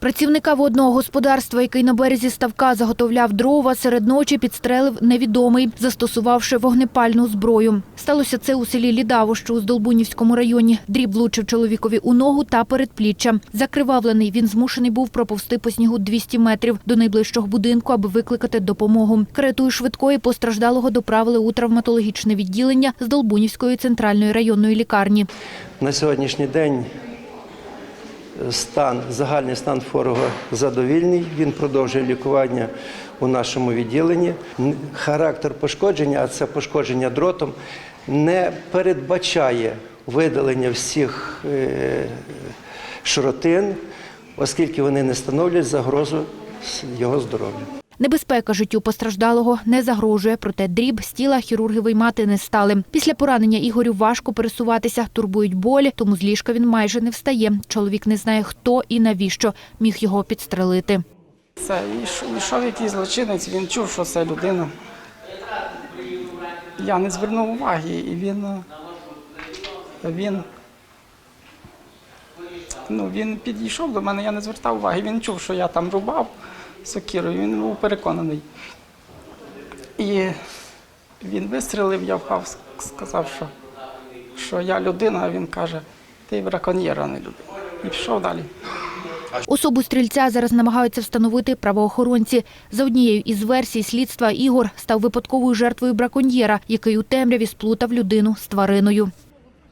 Працівника водного господарства, який на березі ставка заготовляв дрова, серед ночі підстрелив невідомий, застосувавши вогнепальну зброю. Сталося це у селі Лідаво, що у Здолбунівському районі. Дріб влучив чоловікові у ногу та передпліччя. Закривавлений він змушений був проповсти по снігу 200 метрів до найближчого будинку, аби викликати допомогу. Каретою швидкої постраждалого доправили у травматологічне відділення Здолбунівської центральної районної лікарні. На сьогоднішній день стан, загальний стан хворого задовільний. Він продовжує лікування у нашому відділенні. Характер пошкодження, а це пошкодження дротом, не передбачає видалення всіх шротин, широтин, оскільки вони не становлять загрозу його здоров'ю. Небезпека життю постраждалого не загрожує, проте дріб з тіла хірурги виймати не стали. Після поранення Ігорю важко пересуватися, турбують болі, тому з ліжка він майже не встає. Чоловік не знає, хто і навіщо міг його підстрелити. Це йшов, якийсь злочинець, він чув, що це людина. Я не звернув уваги, і він. е, Він, ну, він підійшов до мене, я не звертав уваги. Він чув, що я там рубав сокирою, він був переконаний. І він вистрелив, я впав, сказав, що, що я людина, а він каже, ти браконьєр, а не людина. І пішов далі. Особу стрільця зараз намагаються встановити правоохоронці. За однією із версій слідства Ігор став випадковою жертвою браконьєра, який у темряві сплутав людину з твариною.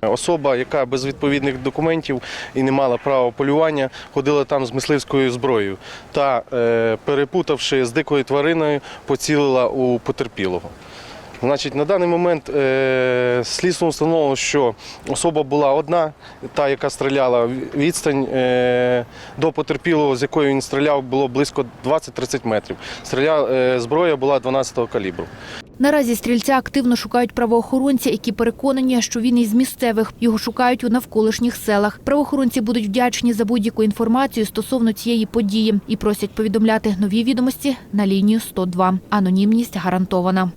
Особа, яка без відповідних документів і не мала права полювання, ходила там з мисливською зброєю та, е, перепутавши з дикою твариною, поцілила у потерпілого. Значить, на даний момент е, слідство встановило, що особа була одна, та, яка стріляла. Відстань е, до потерпілого, з якої він стріляв, було близько 20-30 метрів. Стріля, е, зброя була 12-го калібру. Наразі стрільця активно шукають правоохоронці, які переконані, що він із місцевих. Його шукають у навколишніх селах. Правоохоронці будуть вдячні за будь-яку інформацію стосовно цієї події і просять повідомляти нові відомості на лінію 102. Анонімність гарантована.